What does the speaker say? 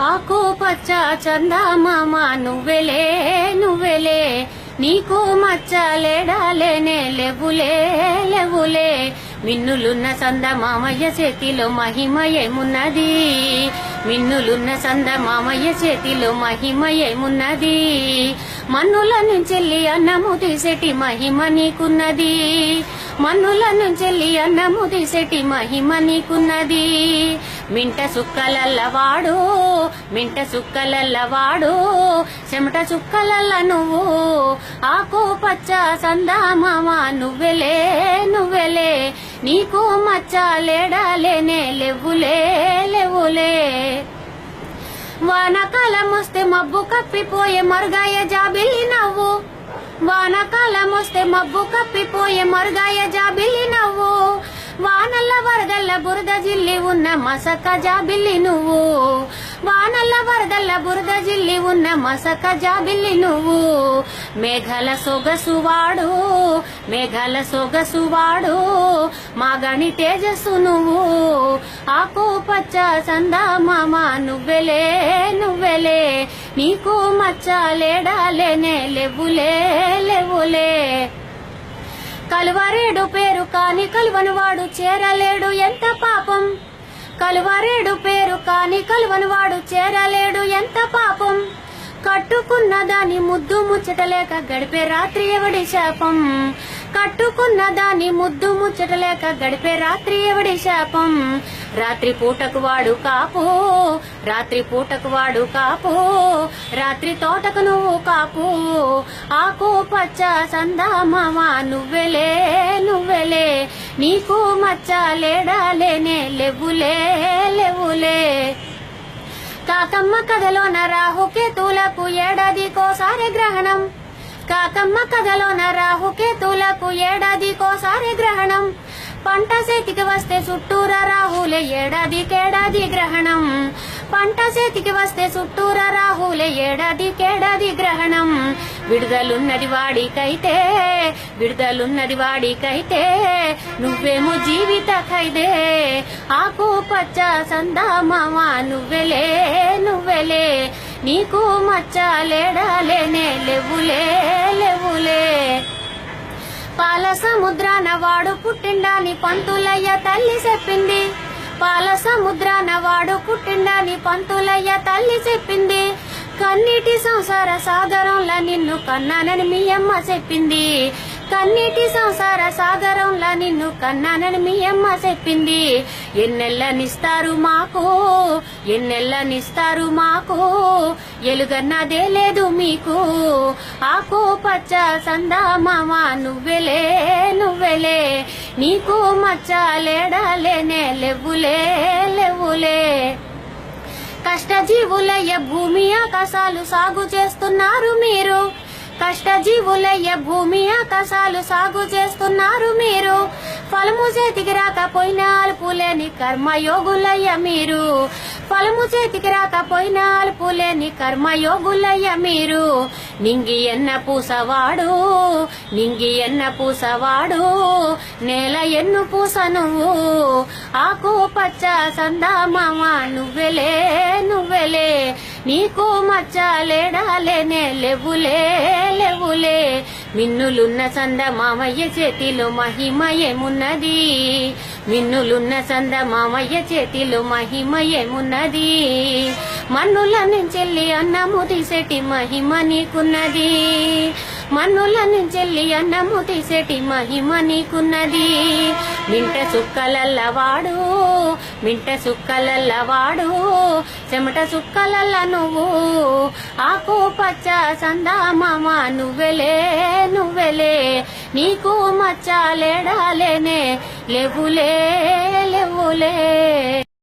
ఆకు పచ్చ చందమామ నువ్వెలే నువ్వెలే నీకు మచ్చలేడాలేనే లేవులే లేవులే మిన్నులున్న సందమామయ్య చేతిలో మహిమ ఏమున్నది? మిన్నులున్న సందమామయ్య చేతిలో మహిమ ఏమున్నది? మన్నుల నుంచెల్లి అన్నము తీసేటి మహిమ నీకున్నది. మన్నుల నుంచెల్లి అన్నము తీసేటి మహిమ నీకున్నది. మింట సుక్కలల్ల వాడు మింట సుక్కలల్లవాడు చెమట చుక్కలల్ల నువ్వు ఆకు పచ్చ సందామామ నువ్వెలే నువ్వెలే నీకు మచ్చ లేడాలేనే లెవ్వులే లెవ్వులే వానకాలం వస్తే మబ్బు కప్పిపోయే మరుగాయ జాబిల్లి నవ్వు. వానకాలం వస్తే మబ్బు కప్పిపోయే మరుగాయ జాబిల్లి నవ్వు. వానల్ల వరదల్ల బురద జిల్లి ఉన్న మసక జాబిల్లి నువ్వు. వానల్ల వరదల్ల బురద జిల్లి ఉన్న మసక జాబిల్లి నువ్వు. మేఘాల సొగసు వాడు మేఘాల సొగసు వాడు తేజస్సు నువ్వు. ఆకు పచ్చ సందామామ నువ్వెలే నువ్వెలే నీకు మచ్చ లేడాలేనే లెవ్వులే లెవ్వులే కలువరేడు పేరు కాని కలువనువాడు చేరలేడు ఎంత పాపం? కలువరేడు పేరు కాని కలువనువాడు చేరలేడు ఎంత పాపం? కట్టుకున్న దాని ముద్దు ముచ్చటలేక గడిపే రాత్రి ఎవడి శాపం? కట్టుకున్న దాన్ని ముద్దు ముచ్చటలేక గడిపే రాత్రి ఎవడి శాపం? రాత్రి పూటకు వాడు కాపు. రాత్రి పూటకు వాడు కాపు. రాత్రి తోటకు నువ్వు కాపు. ఆకు పచ్చ సందామామ నువ్వెలే నువ్వెలే నీకు మచ్చ లేడాలేనే లేవులే లేవులే కాకమ్మ కథలోన రాహుకేతులకు ఏడాదికోసారి గ్రహణం. కాకమ్మ కథలోన రాహుకేతులకు ఏడాదికోసారి గ్రహణం. పంట చేతికి వస్తే చుట్టూరా రాహులే ఏడాదికేడాది గ్రహణం. పంట చేతికి వస్తే చుట్టూరా రాహులే ఏడాదికేడాది గ్రహణం. విడుదలున్నది వాడికైతే విడుదలున్నది వాడికైతే నువ్వేమో జీవిత ఖైదే ఆకు పచ్చ సందామామ నువ్వెలే నువ్వెలే నీకు మచ్చ లేవులే లేవులే. పాల సముద్రాన వాడు పుట్టిండాని పంతులయ్య తల్లి చెప్పింది. పాల సముద్రాన వాడు పుట్టిండాని పంతులయ్య తల్లి చెప్పింది. కన్నీటి సంసార సాగరంలా నిన్ను కన్నానని మీ అమ్మ చెప్పింది. కన్నీటి సంసార సాగరంలా నిన్ను కన్నానని మీ అమ్మ చెప్పింది. ఎన్నెళ్ళనిస్తారు మాకు ఎన్నెళ్ళనిస్తారు మాకు ఎలుగన్నదే లేదు మీకు. ఆకు పచ్చ సందామామ నువ్వెలే నువ్వెలే నీకు మచ్చ లేడాలేనే లేవులే లేవులే కష్టజీవులయ్య భూమి ఆకాశాలు సాగు చేస్తున్నారు మీరు. కష్టజీవులయ్య భూమి ఆకాశాలు సాగు చేస్తున్నారు మీరు. ఫలము చేతికి రాకపోయినా అల్పులేని కర్మయోగులయ్య మీరు. ఫలము చేతికి రాకపోయినా అల్పులేని కర్మయోగులయ్య మీరు. నింగి ఎన్న పూసవాడు నింగి ఎన్న పూసవాడు నేల ఎన్ను పూస నువ్వు ఆకు పచ్చ సందామామ నువ్వెలే నువ్వెలే నీకు మచ్చ లేడాలేనే లేవులే లేవులే మిన్నులున్న సందమామయ్య చేతిలో మహిమ ఏమున్నది మిన్నులున్న సందమామయ్య చేతిలో మహిమ ఏమున్నది మన్నుల నుంచెల్లి అన్నము తీసేటి మహిమ నీకున్నది. మన్నుల నుంచెల్లి అన్నము తీసేటి మహిమ నీకున్నది. మింట సుక్కలల్ల వాడు మింట సుక్కలల్ల వాడు చెమట సుక్కలల్ల నువ్వు ఆకు పచ్చ సందామామ మామ నువ్వెలే. నీకు మచ్చలేడాలేనే లేవులే లేవులే.